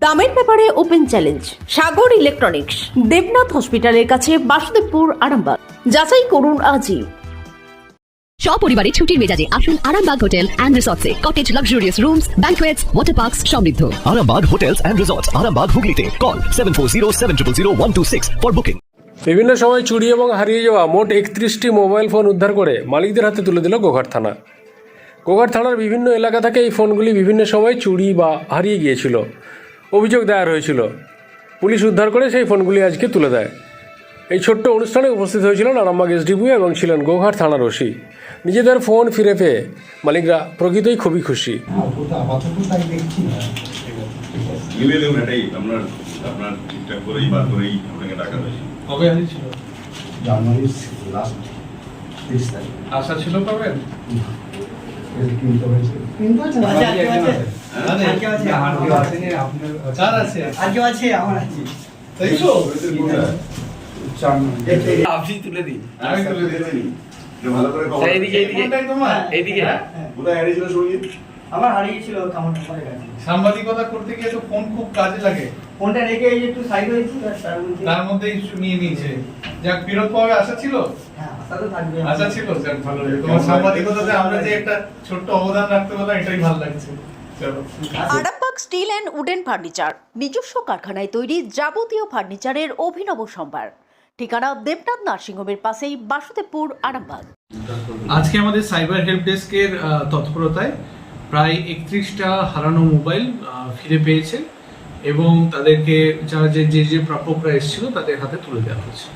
দামের ব্যাপারে open challenge Sagar electronics Debnath হসপিটালের কাছে বাসুদেবপুর আরামবাগ। যাচাই করুন আজই। সপরিবারে ছুটির মেজাজে আসুন Arambagh hotel and রিসর্টসে। Cottage luxurious rooms banquets water parks সমৃদ্ধ। Arambag Hotels and Resorts, Arambag Hooghly Call 740 for booking. বিভিন্ন সময় চুরি এবং হারিয়ে যাওয়া মোট একত্রিশটি মোবাইল ফোন উদ্ধার করে মালিকদের হাতে তুলে দিল গোঘাট থানা। গোঘাট থানার বিভিন্ন এলাকা থেকে এই ফোনগুলি বিভিন্ন সময় চুরি বা হারিয়ে গিয়েছিল। অভিযোগ দায়ের হয়েছিল। পুলিশ উদ্ধার করে সেই ফোনগুলি আজকে তুলে দেয়। এই ছোট্ট অনুষ্ঠানে উপস্থিত হয়েছিলেন আরামবাগ এসডিপিও এবং ছিলেন গোঘাট থানার ওসি। নিজেদের ফোন ফিরে পেয়ে মালিকরা প্রকৃতই খুবই খুশি। আশা ছিল পাবেন আপনি তুলে দিন। আমি তুলে দিচ্ছি ভালো করে এইদিকে এইদিকে তোমার? এইদিকে? কোথায় হারিয়েছিল সংগীত? আমার হারিয়েছিল কামড় সাংবাদিকতা করতে গিয়ে তো ফোন খুব কাজে লাগে। ফোনটা রেখে এই যে একটু সাইড হয়েছি আর তার মধ্যে তার মধ্যেই নিয়ে নিয়েছে। যাক ফেরত পাওয়ার আশা ছিল? হ্যাঁ আশা তো থাকবে। আশা ছিল যাক ভালো লাগে তোমার সাংবাদিকতাতে আমরা যে একটা ছোট্ট অবদান রাখতে পারলাম এটাই ভালো লাগছে। চলো। Arambagh steel and wooden furniture নিজস্ব কারখানায় তৈরি যাবতীয় ফার্নিচারের অভিনব সম্ভার। ঠিকানা দেবনাথ নার্সিংহোমের পাশেই বাসুদেবপুর আরামবাগ। আজকে আমাদের সাইবার হেল্প ডেস্কের তৎপরতায় প্রায় একত্রিশটা হারানো মোবাইল ফিরে পেয়েছে। এবং তাদেরকে যারা যে যে যে প্রাপকরা এসেছিল তাদের হাতে তুলে দেওয়া হয়েছে।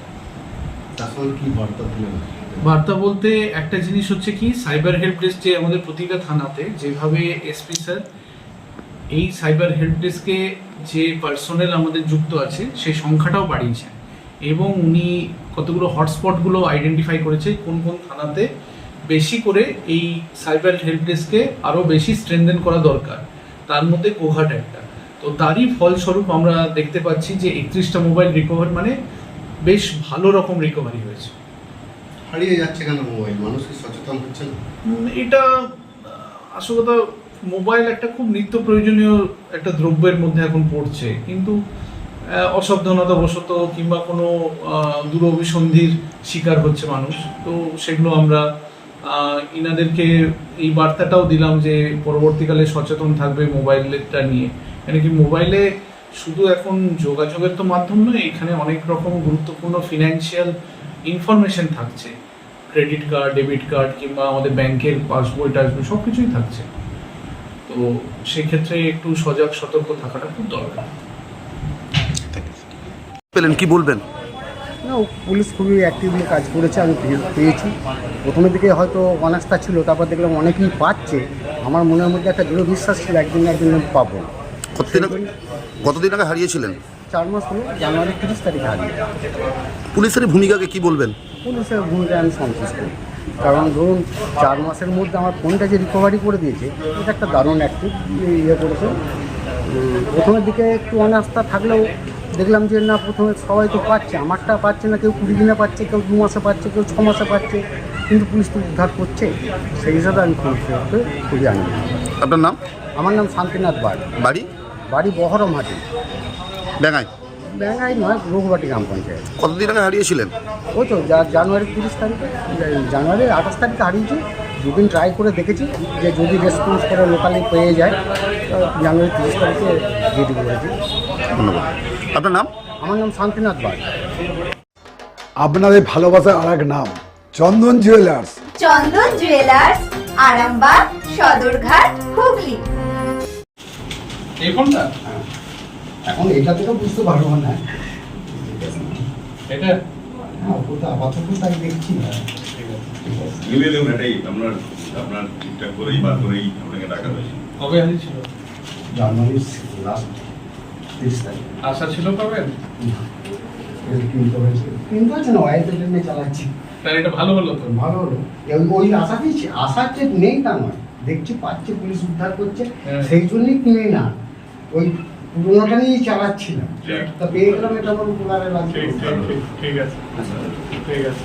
তখন কি বার্তা বার্তা বলতে একটা জিনিস হচ্ছে কি সাইবার হেল্প ডেস্ক যে আমাদের প্রতিটা থানাতে যেভাবে এসপি স্যার এই সাইবার হেল্প ডেস্কে যে পার্সোনেল আমাদের যুক্ত আছে সেই সংখ্যাটাও বাড়িয়েছেন এবং উনি কতগুলো হটস্পটগুলো আইডেন্টিফাই করেছে কোন কোন থানাতে বেশি করে এই সাইবার হেল্প ডেস্কে আরও বেশি স্ট্রেনদেন করা দরকার। তার মধ্যে গোঘাট একটা। তো তারই ফলস্বরূপ আমরা দেখতে পাচ্ছি যে একত্রিশটা মোবাইল রিকভার মানে বেশ ভালো রকম রিকভারি হয়েছে। হারিয়ে যাচ্ছে কেন মোবাইল মানুষ কি সচেতন হচ্ছে না? এটা আসল কথা মোবাইল একটা খুব নিত্য প্রয়োজনীয় একটা দ্রব্যের মধ্যে এখন পড়ছে। কিন্তু অসাবধানতা বশত কিংবা কোনো দুরভিসন্ধির শিকার হচ্ছে মানুষ। তো সেগুলো আমরা ইনাদেরকে এই বার্তাটাও দিলাম যে পরবর্তীকালে সচেতন থাকবে মোবাইলটা নিয়ে। মানে কি মোবাইলে শুধু এখন যোগাযোগের তো মাধ্যম নয় এখানে অনেক রকম গুরুত্বপূর্ণ ফিনান্সিয়াল ইনফরমেশন থাকছে। ক্রেডিট কার্ড ডেবিট কার্ড কিংবা আমাদের ব্যাংকের পাসবই টাসবই সব কিছুই থাকছে। তো সেক্ষেত্রে একটু সজাগ সতর্ক থাকাটা খুব দরকার। পেলেন কি বলবেন? না পুলিশ খুবই অ্যাক্টিভলি কাজ করেছে আমি পেয়েছি। প্রথমের দিকে হয়তো অনাস্থা ছিল তারপর দেখলাম অনেকেই পাচ্ছে। আমার মনের মধ্যে একটা দৃঢ় বিশ্বাস ছিল একদিন একদিন আমি পাবো। কতদিন আগে কতদিন আগে হারিয়েছিলেন? চার মাস হলো জানুয়ারি তিরিশ তারিখে হারিয়ে। পুলিশের ভূমিকাকে কি বলবেন? পুলিশের ভূমিকায় আমি সন্তুষ্ট। কারণ ধরুন চার মাসের মধ্যে আমার ফোনটা যে রিকভারি করে দিয়েছে এটা একটা দারুণ অ্যাক্টিভ ইয়ে করেছে। উম, প্রথমের দিকে একটু অনাস্থা থাকলেও দেখলাম যে না প্রথমে সবাই তো পাচ্ছে আমারটা পাচ্ছে না কেউ কুড়ি দিনে পাচ্ছে কেউ দু মাসে পাচ্ছে কেউ ছ মাসে পাচ্ছে কিন্তু পুলিশ তো উদ্ধার করছে। সেই হিসাবে আমি ফোন করতে খুবই আনন্দ আপনার নাম? আমার নাম শান্তিনাথ বাড়ি বাড়ি? বাড়ি বহরমহাটি ব্যাঙাই? ব্যাঙ্গাই নয় রঘুবাটি গ্রাম পঞ্চায়েত। কতদিন আগে হারিয়েছিলেন? ওই তো জানুয়ারি তিরিশ তারিখে জানুয়ারি আঠাশ তারিখে হারিয়েছি। দুদিন ট্রাই করে দেখেছি যে যদি রেসপন্স করে লোকালি পেয়ে যায় তো জানুয়ারি তিরিশ তারিখে রেডি করেছি ধন্যবাদ। আপনার নাম? আমার নাম শান্তিনাথ বাগ। আপনাদের ভালোবাসার আর এক নাম চন্দন জুয়েলার্স চন্দন জুয়েলার্স আরামবাগ সদরঘাট হুগলি। এই ফোনটা? এখন এটা থেকে বুঝতে পারব না। এটা? হ্যাঁ ওটা আপাতত তাই দেখছি। না মিলিয়ে দেবেন এটাই আপনার আপনার ঠিকঠাক করেই বার করেই আপনাকে টাকা হয়েছে কবে জানুয়ারির লাস্ট তিরিশ তারিখ। আশা ছিল পাবেন কিনতে হয়েছে। কিনতে হয়েছে না ওয়াইফের জন্য চালাচ্ছি। তাহলে এটা ভালো হলো তো? ভালো হলো। ওই- ওই আশা দিয়েছি আশা যে নেই তা নয়। দেখছি পাচ্ছে পুলিশ উদ্ধার করছে। হ্যাঁ। সেই জন্যই কিনে না। ওই পুরোনোটা নিয়েই চালাচ্ছিলাম। তা পেয়ে গেলাম এটা আমার উপকারে লাগছে ঠিক আছে। ঠিক আছে।